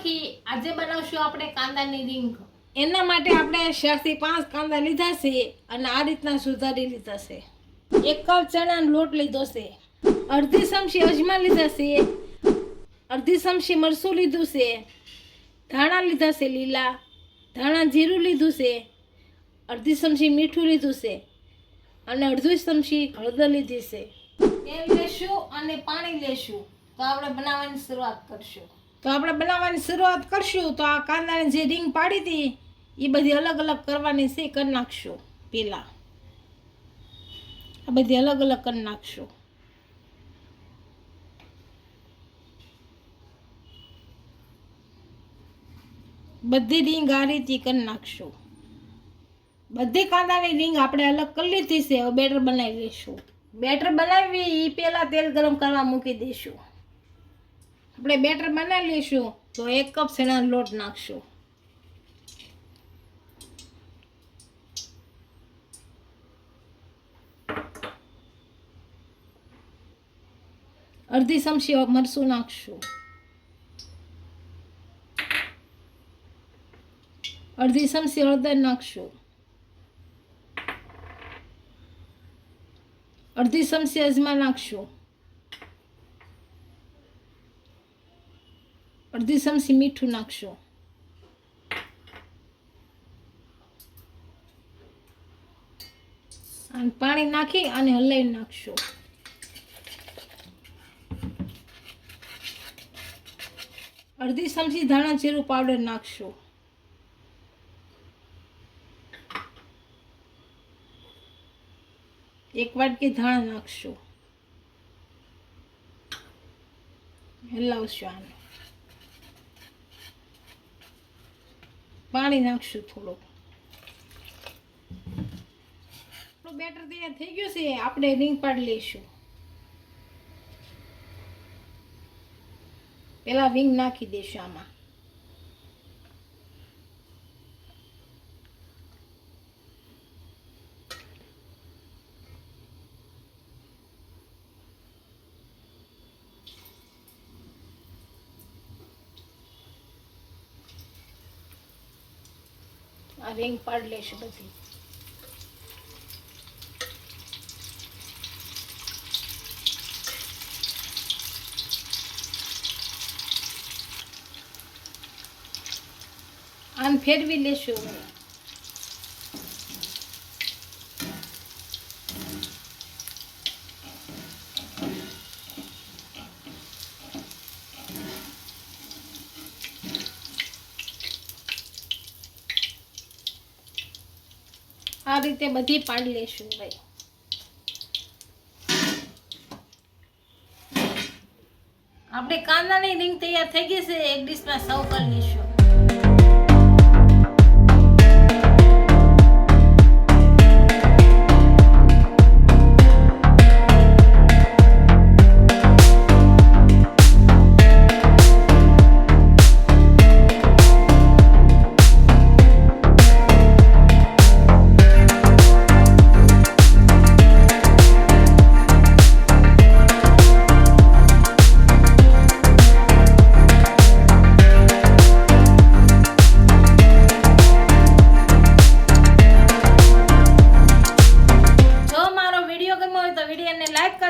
સખી આજે બનાવશું આપણે કાંદાની રીંગ. એના માટે આપણે ચારથી પાંચ કાંદા લીધા છે અને આ રીતના સુધારી લીધા છે. એક કપ ચણાનો લોટ લીધો છે. અડધી ચમચી અજમા લીધા છે. અડધી ચમચી મરસું લીધું છે. ધાણા લીધા છે લીલા. ધાણા જીરું લીધું છે. અડધી ચમચી મીઠું લીધું છે. અને અડધી ચમચી હળદર લીધી છે. તેલ લેશું અને પાણી લેશું. તો આપણે બનાવવાની શરૂઆત કરશું. તો આપણે બનાવવાની શરૂઆત કરશું. તો આ કાંદાની જે રીંગ પાડી હતી, એ બધી અલગ અલગ કરવાની છે કરી નાખશું પેલા. આ બધી અલગ અલગ કરી નાખશું. બધી રીંગ આ રીતે કરી નાખશું. બધી કાંદાની રીંગ આપણે અલગ કરી લીધી છે, હવે બેટર બનાવી લઈશું. બેટર બનાવી એ પહેલાં તેલ ગરમ કરવા મૂકી દઈશું. આપણે બેટર બનાવી લઈશું. તો એક કપ શેણાનો લોટ નાખશું. અડધી ચમચી મરસું નાખશું. અડધી ચમચી હળદર નાખશું. અડધી ચમચી અજમા નાખશું. અડધી ચમચી મીઠું નાખશું અને પાણી નાખી અને હલાવી નાખશું અડધી ચમચી ધાણા જીરું પાવડર નાખશું એક વાટકી ધાણા નાખશું હલાવશું આને પાણી નાખશું થોડુંક. આપણું બેટર તૈયાર થઈ ગયું છે. આપણે રીંગ પાડી લઈશું. પહેલાં વિંગ નાખી દઈશું આમાં. આ રીંગ પાડી લેશે બધી. આમ ફેરવી લેશું હવે. આ રીતે બધી પાડી લેશું ભાઈ. આપણે કાંદાની રીંગ તૈયાર થઈ ગઈ છે, એક ડીશમાં સર્વ કરી લઈશું.